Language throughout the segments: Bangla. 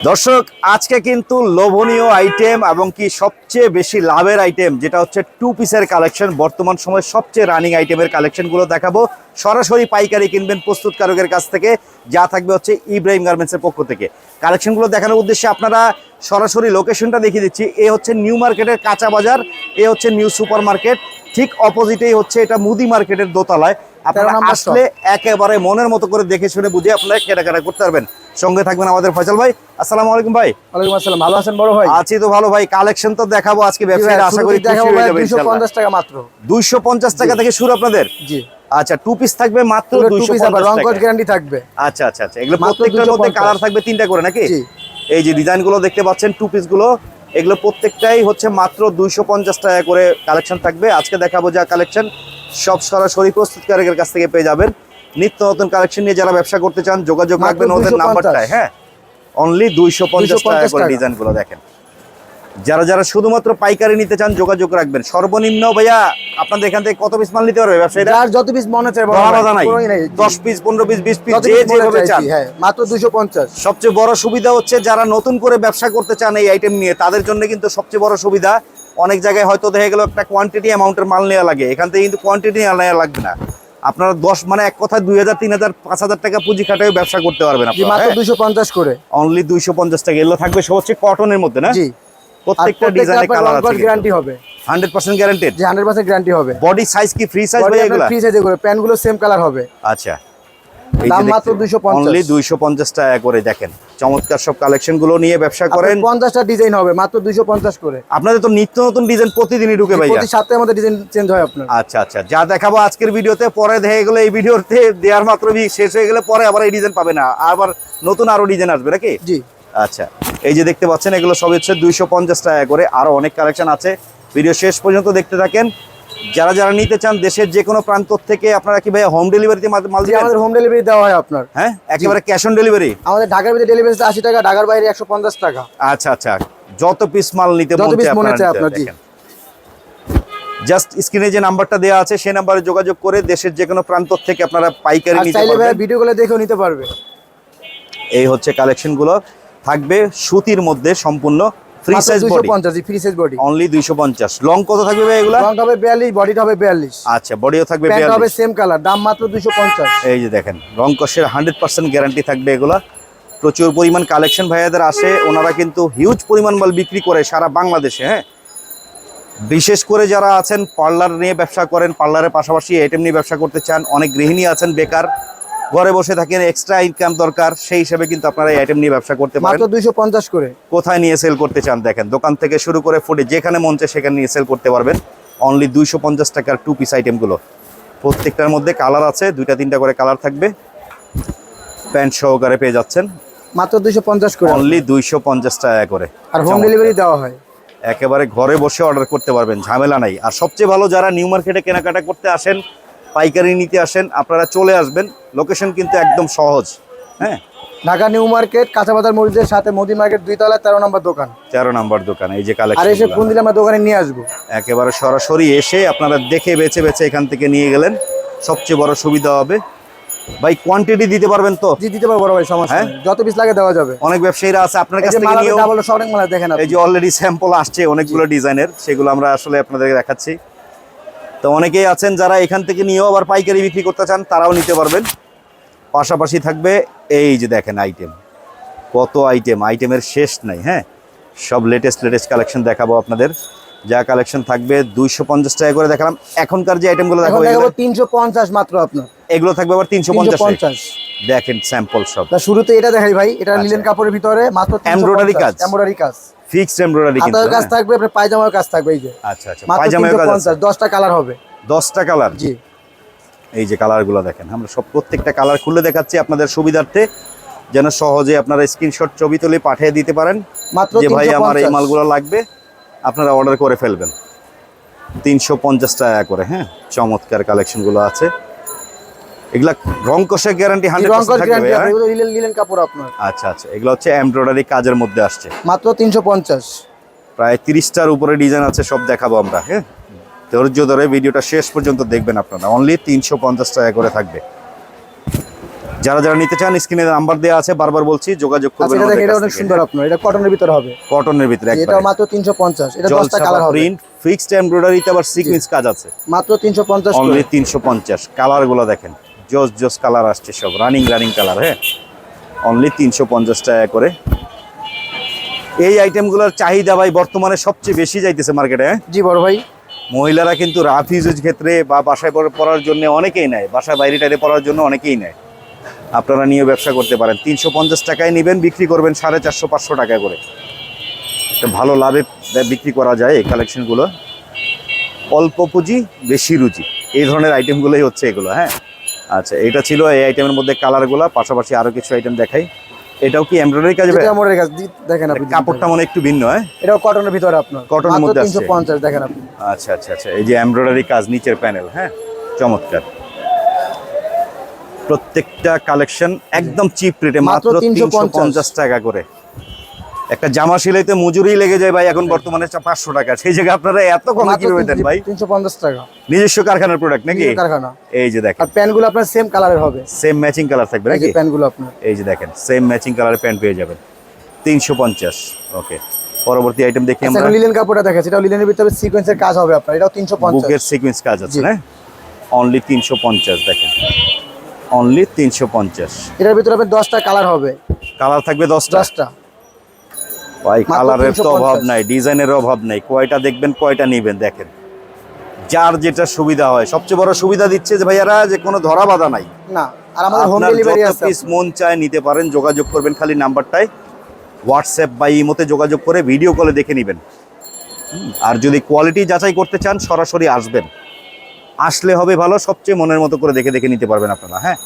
দর্শক আজকে কিন্তু লোভনীয় আইটেম এবং কি সবচেয়ে বেশি লাভের আইটেম যেটা হচ্ছে টু পিসের কালেকশন বর্তমান সময় সবচেয়ে রানিং আইটেমের কালেকশনগুলো দেখাবো। সরাসরি পাইকারি কিনবেন প্রস্তুতকারকের কাছ থেকে যা থাকবে হচ্ছে ইব্রাহিম গার্মেন্টসের পক্ষ থেকে। কালেকশনগুলো দেখানোর উদ্দেশ্যে আপনারা সরাসরি লোকেশনটা দেখিয়ে দিচ্ছি। এ হচ্ছে নিউ মার্কেটের কাঁচা বাজার এ হচ্ছে নিউ সুপার মার্কেট ঠিক অপোজিটেই হচ্ছে এটা মুদি মার্কেটের দোতলায়। আপনারা আসলে একেবারে মনের মতো করে দেখে শুনে বুঝে আপনারা কেনাকাটা করতে পারবেন। সঙ্গে থাকবেন আমাদের ফয়সাল ভাই। আসসালামু আলাইকুম ভাই। ওয়ালাইকুম আসসালাম। ভালো আছেন বড় ভাই? আছি তো ভালো ভাই। কালেকশন তো দেখাবো আজকে ব্যবসায়ীরা আশা করি দেখাবো ভাই 250 টাকা মাত্র। 250 টাকা থেকে শুরু আপনাদের? জি। আচ্ছা টু পিস থাকবে মাত্র পুরো টু পিস আবার 250 রং কোড গ্যারান্টি থাকবে। আচ্ছা আচ্ছা আচ্ছা। এগুলো প্রত্যেকটার মধ্যে কালার থাকবে তিনটা করে নাকি? জি। এই যে ডিজাইনগুলো দেখতে পাচ্ছেন টু পিসগুলো এগুলো প্রত্যেকটাই হচ্ছে মাত্র দুইশো পঞ্চাশ টাকা করে কালেকশন থাকবে। আজকে দেখাবো যা কালেকশন সব সরাসরি প্রস্তুতকারকের কাছ থেকে পেয়ে যাবেন। নিত্য নতুন কালেকশন নিয়ে যারা ব্যবসা করতে চান যোগাযোগ মাত্র রাখবেন ওদের নাম্বারটায় হ্যাঁ? অনলি দুইশো পঞ্চাশ টাকা করে টাকা। ডিজাইনগুলো দেখেন। যারা যারা শুধুমাত্র পাইকারি নিতে চান যোগাযোগ রাখবেন। সর্বনিম্ন ভাইয়া আপনাদের এখান থেকে কত পিস মাল নিতে পারবে ব্যবসায়ীরা? যার যত পিস মনে চায় বড় বড় নাই। কোনোই নাই। দশ পিস পনেরো পিস বিশ পিস যত যে যেভাবে চান। হ্যাঁ মাত্র 250 সবচেয়ে বড় সুবিধা হচ্ছে যারা নতুন করে ব্যবসা করতে চান এই আইটেম নিয়ে তাদের জন্য কিন্তু সবচেয়ে বড় সুবিধা অনেক জায়গায় হয়তো দেখা গেল একটা কোয়ান্টিটি অ্যামাউন্টের মাল নেওয়া লাগে। এখান থেকে কিন্তু কোয়ান্টিটি নেওয়া লাগবে না। আপনারা দশ মানে এক কথা দুই হাজার তিন হাজার পাঁচ হাজার টাকা পুঁজি খাটায় ব্যবসা করতে পারবেন দুইশো পঞ্চাশ 250 করে। অনলি দুইশো পঞ্চাশ টাকা। এগুলো থাকবে সব হচ্ছে কটনের মধ্যে না? জি। প্রত্যেকটা ডিজাইনের কালার আছে গ্যারান্টি হবে। হান্ড্রেড পার্সেন্ট গ্যারান্টেড জি 100% গ্যারান্টি হবে। বডি সাইজ কি ফ্রি সাইজ ভাই আপনার ফ্রি সাইজে করে প্যান্টগুলো সেম কালার হবে। আচ্ছা। দাম মাত্র 250 অনলি দুইশো পঞ্চাশ টাকা করে দেখেন। চমৎকার সব কালেকশনগুলো নিয়ে ব্যবসা করেন। 50 ডিজাইন হবে মাত্র 250 করে। আপনাদের তো নিত্য নতুন ডিজাইন প্রতিদিনই ঢুকে ভাইয়া। প্রতি সপ্তাহে আমাদের ডিজাইন চেঞ্জ হয় আপনার। আচ্ছা আচ্ছা যা দেখাবো আজকের ভিডিওতে পরে দেখে গেলে এই ভিডিওতে দেওয়ার মাত্র শেষ হয়ে গেলে পরে আবার এই ডিজাইন পাবে না। আবার নতুন আরও ডিজাইন আসবে নাকি? জি। আচ্ছা এই যে দেখতে পাচ্ছেন এগুলো সব হচ্ছে দুইশো পঞ্চাশ টাকা করে। আরও অনেক কালেকশন আছে। ভিডিও শেষ পর্যন্ত দেখতে থাকেন। যারা যারা নিতে চান দেশের যে কোনো প্রান্ত থেকে আপনারা কি ভাই হোম ডেলিভারিতে মাল দিয়ে আমাদের হোম ডেলিভারি দেওয়া হয় আপনার। হ্যাঁ? একেবারে ক্যাশ অন ডেলিভারি আমাদের ঢাকার ভিতরে ডেলিভারি আশি টাকা ঢাকার বাইরে একশো পঞ্চাশ টাকা। আচ্ছা আচ্ছা। যত পিস মাল নিতে যত মন চায় মনে আপনারা চায় আপনার, জি। দেখেন। জাস্ট স্ক্রিনে যে নাম্বারটা দেওয়া আছে সেই নাম্বারে যোগাযোগ করে দেশের যে কোনো প্রান্ত থেকে আপনারা পাইকারি নিতে চাইলে ভাই পারবেন ভিডিও গুলো দেখেও নিতে পারবে। এই হচ্ছে কালেকশনগুলো। থাকবে সুতির মধ্যে সম্পূর্ণ ফ্রি সাইজ বডি পঞ্চাশ ফ্রি সাইজ বডি অনলি দুইশো পঞ্চাশ। লং কত থাকবে ভাই এগুলা? রং হবে বিয়াল্লিশ বডিটা হবে বিয়াল্লিশ। আচ্ছা বডিও থাকবে প্যান্ট হবে সেম কালার দাম মাত্র দুশো পঞ্চাশ। এই যে দেখেন রং কষের হান্ড্রেড পার্সেন্ট গ্যারান্টি থাকবে এগুলা। প্রচুর পরিমাণ কালেকশন ভাইয়াদের আসে ওনারা কিন্তু হিউজ পরিমাণ মাল বিক্রি করে সারা বাংলাদেশে হ্যাঁ? বিশেষ করে যারা আছেন পার্লার নিয়ে ব্যবসা করেন পার্লারের পাশাপাশি আইটেম নিয়ে ব্যবসা করতে চান অনেক গৃহিণী আছেন বেকার। ঘরে বসে থাকেন এক্সট্রা ইনকাম দরকার সেই হিসেবে কিন্তু আপনারা এই আইটেম নিয়ে ব্যবসা করতে পারেন। মাত্র দুইশো পঞ্চাশ করে। কোথায় নিয়ে সেল করতে চান দেখেন দোকান থেকে শুরু করে ফুটে যেখানে মন চায় সেখানে নিয়ে সেল করতে পারবেন। অনলি দুইশো পঞ্চাশ টাকার টু পিস আইটেমগুলো প্রত্যেকটার মধ্যে কালার আছে দুইটা তিনটা করে কালার থাকবে। প্যান্ট সহকারে পেয়ে যাচ্ছেন। মাত্র দুইশো পঞ্চাশ করে। অনলি দুইশো পঞ্চাশ টাকা করে। আর হোম ডেলিভারি দেওয়া হয়। একেবারে ঘরে বসে অর্ডার করতে পারবেন ঝামেলা নাই। আর সবচেয়ে ভালো যারা নিউ মার্কেটে কেনাকাটা করতে আসেন পাইকারি নিতে আসেন আপনারা চলে আসবেন। লোকেশন কিন্তু একদম সহজ। হ্যাঁ? ঢাকা নিউ মার্কেট কাঁচা বাজার মরিচের সাথে মোদি মার্কেট দুই তলা তেরো নম্বর দোকান। তেরো নাম্বার দোকান এই যে আর এসে কালেকশন ফোন দিলে আমরা দোকানে নিয়ে আসব। একেবারে সরাসরি এসে আপনারা দেখে বেছে বেছে এখান থেকে নিয়ে গেলেন। সবচেয়ে বড় সুবিধা হবে। ভাই কোয়ান্টিটি দিতে পারবেন তো? জি দিতে পারব বড় ভাই সমস্যা হ্যাঁ? যত পিস লাগে দেওয়া যাবে। অনেক ব্যবসায়ীরা আছে আপনার কাছ থেকে নিয়েও। ডাবল মালা দেখেন এই যে অলরেডি স্যাম্পল আসছে অনেকগুলো ডিজাইনের সেগুলো আমরা আসলে আপনাদেরকে দেখাচ্ছি। তো অনেকেই আছেন যারা এখান থেকে নিয়েও আবার পাইকারি বিক্রি করতে চান তারাও নিতে পারবেন। পাশাপাশি থাকবে এই যে দেখেন আইটেম কত আইটেম আইটেমের শেষ নাই হ্যাঁ? সব লেটেস্ট লেটেস্ট কালেকশন দেখাবো আপনাদের। যা কালেকশন থাকবে দুইশো পঞ্চাশ টাকা করে দেখালাম। এখনকার যে আইটেমগুলো দেখাবো তিনশো পঞ্চাশ মাত্র আপনার। এগুলো থাকবে আবার তিনশো পঞ্চাশ দেখেন স্যাম্পল সব। শুরুতে এটা দেখাই ভাই এটা আচ্ছা। লিলেন কাপড়ের ভিতরে মাত্র Embroidery কাজ? এমব্রয়ডারি কাজ। ফিক্সড এমব্রয়ডারি কিন্তু হাতার কাজ? থাকবে আপনার পায়জামার কাজ থাকবে এই যে। আচ্ছা আচ্ছা তিনশো কাজ আছে। পঞ্চাশ দশটা কালার হবে। দশটা কালার? জি। এই যে কালারগুলো দেখেন আমরা সব প্রত্যেকটা কালার খুলে দেখাচ্ছি আপনাদের সুবিধার্থে। যেন সহজে আপনারা স্ক্রিনশট ছবি তুলে পাঠিয়ে দিতে পারেন মাত্র যে ভাই আমার এই মালগুলো লাগবে। আপনারা অর্ডার করে ফেলবেন। তিনশো পঞ্চাশ টাকা করে হ্যাঁ? চমৎকার কালেকশনগুলো আছে। এগুলা রং কষে গ্যারান্টি থাকবে হ্যাঁ? লিলেন কাপড় আপনার। আচ্ছা আচ্ছা এগুলো হচ্ছে এমব্রয়ডারি কাজের মধ্যে আসছে। মাত্র প্রায় তিরিশটার উপরে ডিজাইন আছে সব দেখাবো আমরা হ্যাঁ? ধৈর্য ধরে ভিডিওটা শেষ পর্যন্ত দেখবেন আপনারা। অনলি তিনশো পঞ্চাশ টাকা করে থাকবে। যারা যারা নিতে চান স্ক্রিনে নাম্বার দেওয়া আছে বারবার বলছি যোগাযোগ আচ্ছা করবেন এটা এটা অনেক সুন্দর আপনার এটা কটনের ভিতরে হবে। কটনের ভিতরে এটা মাত্র এটা কালার হবে। প্রিন্ট ফিক্সড এমব্রয়ডারিতে আবার সিকোয়েন্স কাজ আছে। মাত্র তিনশো পঞ্চাশ অনলি তিনশো পঞ্চাশ কালারগুলো দেখেন। জোস জস কালার আসছে সব রানিং রানিং কালার হ্যাঁ? অনলি তিনশো পঞ্চাশ টাকা করে। এই আইটেমগুলোর চাহিদা ভাই বর্তমানে সবচেয়ে বেশি যাইতেছে মার্কেটে হ্যাঁ? জি বড় ভাই। মহিলারা কিন্তু রাফ ইউজের ক্ষেত্রে বা বাসায় পড়ার জন্য অনেকেই নেয় বাসায় বাইরে টাইরে পড়ার জন্য অনেকেই নেয়। আপনারা নিয়ে ব্যবসা করতে পারেন। তিনশো পঞ্চাশ টাকায় নেবেন বিক্রি করবেন সাড়ে চারশো পাঁচশো টাকা করে। একটা ভালো লাভে বিক্রি করা যায় এই কালেকশনগুলো অল্প পুঁজি বেশি রুচি এই ধরনের আইটেমগুলোই হচ্ছে এগুলো হ্যাঁ? আচ্ছা এটা ছিল এই আইটেমের মধ্যে কালারগুলো পাশাপাশি আরও কিছু আইটেম দেখাই। এটাও কি এমব্রয়ডারি কাজ এটা কাছে দি- দেখেন আপনি কাপড়টা মনে একটু ভিন্ন হ্যাঁ? এটাও কটনের ভিতরে আপনার। কটনের মধ্যে। তিনশো পঞ্চাশ দেখেন আপনি। আচ্ছা আচ্ছা আচ্ছা এই যে এমব্রয়ডারি কাজ নিচের প্যানেল হ্যাঁ? চমৎকার। প্রত্যেকটা কালেকশন একদম চিপ রেটে মাত্র মাত্র 350 পঞ্চাশ টাকা করে। একটা জামা সেলাইতে মজুরি লেগে যায় ভাই এখন বর্তমানে পাঁচশো টাকা। সেই জায়গায় আপনারা এত কমে কীভাবে দেন ভাই? তিনশো পঞ্চাশ টাকা। নিজস্ব কারখানার প্রোডাক্ট নাকি? কারখানা। এই যে দেখেন। আর প্যান্টগুলো আপনার সেম কালারের হবে। সেম ম্যাচিং কালার থাকবে নাকি? প্যান্টগুলো আপনার। এই যে দেখেন সেম ম্যাচিং কালারের প্যান্ট পেয়ে যাবেন। তিনশো পঞ্চাশ ওকে পরবর্তী আইটেম দেখি আচ্ছা আমরা। লিলেন কাপড়টা দেখেছি এটা লিলেনের ভিতরে সিকোয়েন্সের কাজ হবে আপনার। এটাও তিনশো পঞ্চাশ। বুকের সিকোয়েন্স কাজ আছে। না? অনলি তিনশো পঞ্চাশ দেখেন। অনলি তিনশো পঞ্চাশ। এটার ভিতরে আপনার দশটা কালার হবে। কালার থাকবে দশটা? দশটা। ভাই কালারের তো অভাব নাই ডিজাইনের অভাব নাই। কয়টা দেখবেন কয়টা নিবেন দেখেন। যার যেটা সুবিধা হয় সবচেয়ে বড় সুবিধা দিচ্ছে যে ভাইয়ারা যে কোনো ধরা বাধা নাই। না আর আমাদের হোম ডেলিভারি আছে। পিস মন চায় নিতে পারেন যোগাযোগ করবেন খালি নাম্বারটায়। হোয়াটসঅ্যাপ বা ইমোতে যোগাযোগ করে ভিডিও কলে দেখে নেবেন। আর যদি কোয়ালিটি যাচাই করতে চান সরাসরি আসবেন। আসলে হবে ভালো সবচেয়ে মনের মতো করে দেখে দেখে নিতে পারবেন আপনারা হ্যাঁ?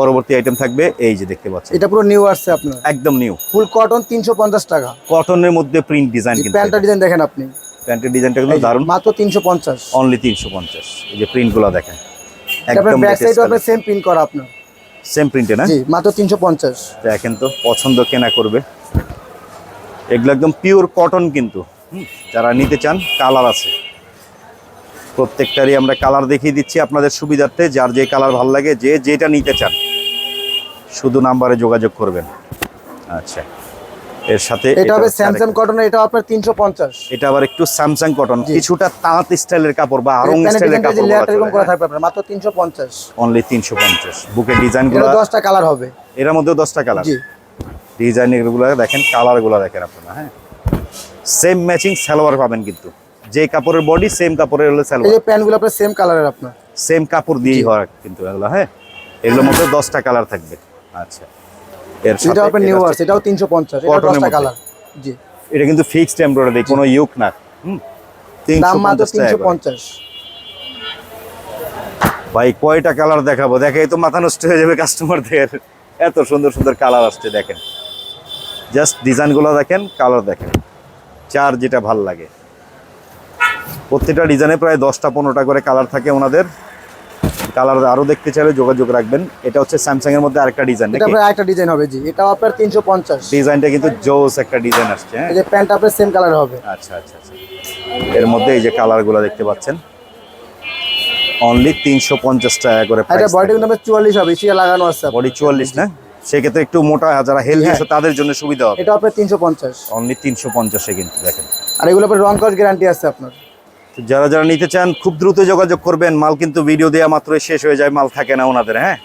পরবর্তী আইটেম থাকবে এই যে দেখতে পাচ্ছেন। এটা পুরো নিউ আসছে আপনার। একদম নিউ ফুল কটন তিনশো পঞ্চাশ টাকা। কটনের মধ্যে প্রিন্ট ডিজাইন কিন্তু প্যান্টটা ডিজাইন দেখেন আপনি। প্যান্টের ডিজাইনটা কিন্তু দারুণ। মাত্র তিনশো পঞ্চাশ। অনলি তিনশো পঞ্চাশ। এই যে প্রিন্টগুলো দেখেন। একদম ব্যাক সাইডও আপনার সেম প্রিন্ট করা আপনার। সেম প্রিন্টে না? জি মাত্র তিনশো পঞ্চাশ। দেখেন তো পছন্দ কেনা করবে। এগুলো একদম পিওর কটন কিন্তু। যারা নিতে চান কালার আছে। প্রত্যেকটারই আমরা কালার দেখিয়ে দিচ্ছি আপনাদের সুবিধার্থে। যার যে কালার ভালো লাগে যে যেটা নিতে চান। শুধু নাম্বারে যোগাযোগ করবেন। আচ্ছা। এর সাথে এটা হবে স্যামসাং কটন এটা আপনার তিনশো পঞ্চাশ। এটা আবার একটু স্যামসাং কটন কিছুটা তাঁত স্টাইলের কাপড় বা আরং স্টাইলের কাপড় লেয়ারটা এরকম করা থাকবে আপনার মাত্র তিনশো পঞ্চাশ। অনলি তিনশো পঞ্চাশ। বুকের ডিজাইনগুলো এটা দশটা কালার হবে। এর মধ্যেও দশটা কালার জি। ডিজাইন এগুলো দেখেন কালারগুলো দেখেন আপনারা হ্যাঁ। সেম ম্যাচিং সালোয়ার পাবেন কিন্তু। যে কাপড়ের বডি সেম কাপড়ের হলো সালোয়ার। যে প্যান্টগুলো আপনার সেম কালারের আপনার। সেম কাপড় দিয়েই হয় কিন্তু এগুলো হ্যাঁ। এগুলোর মধ্যে দশটা কালার থাকবে। আচ্ছা। এর এটা সাথে নিউ আসছে এটাও তিনশো পঞ্চাশ এটা Cotton এর দশটা মধ্যে। কালার জি। এটা কিন্তু ফিক্সড এমব্রয়ডারি কোনো ইউক না। হুম। দাম তিনশো মাত্র পঞ্চাশ তিনশো টাকা করে। পঞ্চাশ। ভাই কয়টা কালার দেখাবো? দেখাই তো মাথা নষ্ট হয়ে যাবে কাস্টমারদের এত সুন্দর সুন্দর কালার আসছে দেখেন। জাস্ট ডিজাইনগুলো দেখেন কালার দেখেন। চার যেটা ভালো লাগে। প্রত্যেকটা ডিজাইনে প্রায় দশটা পনেরোটা করে কালার থাকে ওনাদের। কালার আরও দেখতে চাইলে যোগাযোগ রাখবেন। এটা হচ্ছে স্যামসাং এর মধ্যে আরেকটা ডিজাইন এটা আপনার একটা ডিজাইন হবে জি। এটাও আপনার তিনশো পঞ্চাশ। ডিজাইনটা কিন্তু জোস একটা ডিজাইন আসছে হ্যাঁ? এই যে প্যান্ট আপনার সেম কালার হবে। আচ্ছা আচ্ছা আচ্ছা। এর মধ্যে এই যে কালারগুলো দেখতে পাচ্ছেন। অনলি তিনশো পঞ্চাশ টাকা করে আর এটা বডি আপনার চুয়াল্লিশ হবে ইসিয়া লাগানো আছে বডি চুয়াল্লিশ না? সেক্ষেত্রে একটু মোটা যারা হেলদি হ্যাঁ। আছে তাদের জন্য সুবিধা হবে। এটা আপনার তিনশো পঞ্চাশ। অনলি তিনশো পঞ্চাশে কিন্তু দেখেন। আর এগুলো আপনার রং কস গ্যারান্টি আছে আপনার। যারা যারা নিতে চান খুব দ্রুত যোগাযোগ করবেন। মাল কিন্তু ভিডিও দেওয়া মাত্রই শেষ হয়ে যায় মাল থাকে না ওনাদের হ্যাঁ?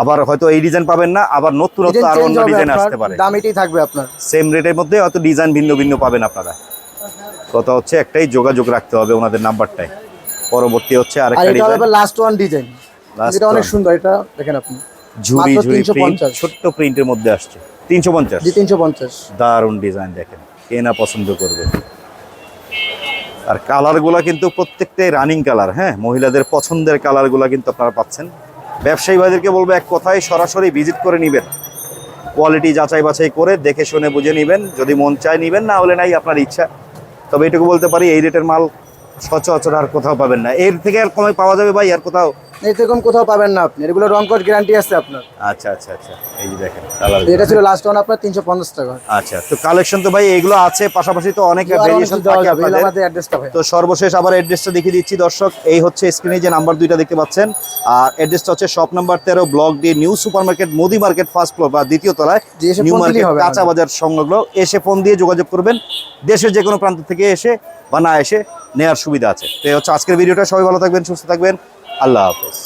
আবার হয়তো এই ডিজাইন পাবেন না আবার নতুন নতুন আরও অন্য ডিজাইন আসতে পারে। দাম এটাই থাকবে আপনার। সেম রেটের মধ্যে হয়তো ডিজাইন ভিন্ন ভিন্ন পাবেন আপনারা। কথা হচ্ছে একটাই যোগাযোগ রাখতে হবে ওনাদের নাম্বারটাই পরবর্তী হচ্ছে আর আরেকটা ডিজাইন লাস্ট ওয়ান ডিজাইন এটা অনেক সুন্দর এটা দেখেন আপনি। মাত্র ঝুড়ি প্রিন্ট ছোট্ট প্রিন্টের মধ্যে আসছে। তিনশো পঞ্চাশ। জি তিনশো পঞ্চাশ। দারুণ ডিজাইন দেখেন। কে না পছন্দ করবে। আর কালারগুলো কিন্তু প্রত্যেকটাই রানিং কালার হ্যাঁ? মহিলাদের পছন্দের কালারগুলো কিন্তু আপনারা পাচ্ছেন। ব্যবসায়ী ভাইদেরকে বলব এক কথায়, সরাসরি ভিজিট করে নেবেন। কোয়ালিটি যাচাই বাছাই করে দেখে শুনে বুঝে নেবেন। যদি মন চায় নেবেন, না হলে নাই, আপনার ইচ্ছা। তবে এটুকু বলতে পারি, এই রেটের মাল সচরাচর আর কোথাও পাবেন না। এর থেকে আর কমে পাওয়া যাবে ভাই, আর কোথাও এরকম কোথাও পাবেন না আপনি। এগুলো রং গ্যারান্টি আছে আপনার। আচ্ছা আচ্ছা আচ্ছা। এই যে দেখেন এটা ছিল লাস্ট ওয়ান আপনার তিনশো পঞ্চাশ টাকা। আচ্ছা তো কালেকশন তো ভাই এগুলো আছে পাশাপাশি তো অনেক ভেরিয়েশন থাকে আপনাদের। আমাদের অ্যাড্রেসটা ভাই। তো সর্বশেষ আবার অ্যাড্রেসটা দেখিয়ে দিচ্ছি দর্শক। এই হচ্ছে স্ক্রিনে যে নাম্বার দুইটা দেখতে পাচ্ছেন। আর অ্যাড্রেসটা হচ্ছে শপ নাম্বার তেরো block D new super market Modi market first floor বা দ্বিতীয় তলায়। নিউ মার্কেট কাঁচা বাজার সংলগ্ন। এসে ফোন দিয়ে যোগাযোগ করবেন। দেশের যে কোনো প্রান্ত থেকে এসে বা না এসে নেওয়ার সুবিধা আছে। তো এই হচ্ছে আজকের ভিডিওটা সবাই ভালো থাকবেন সুস্থ থাকবেন। আল্লাহ হাফেজ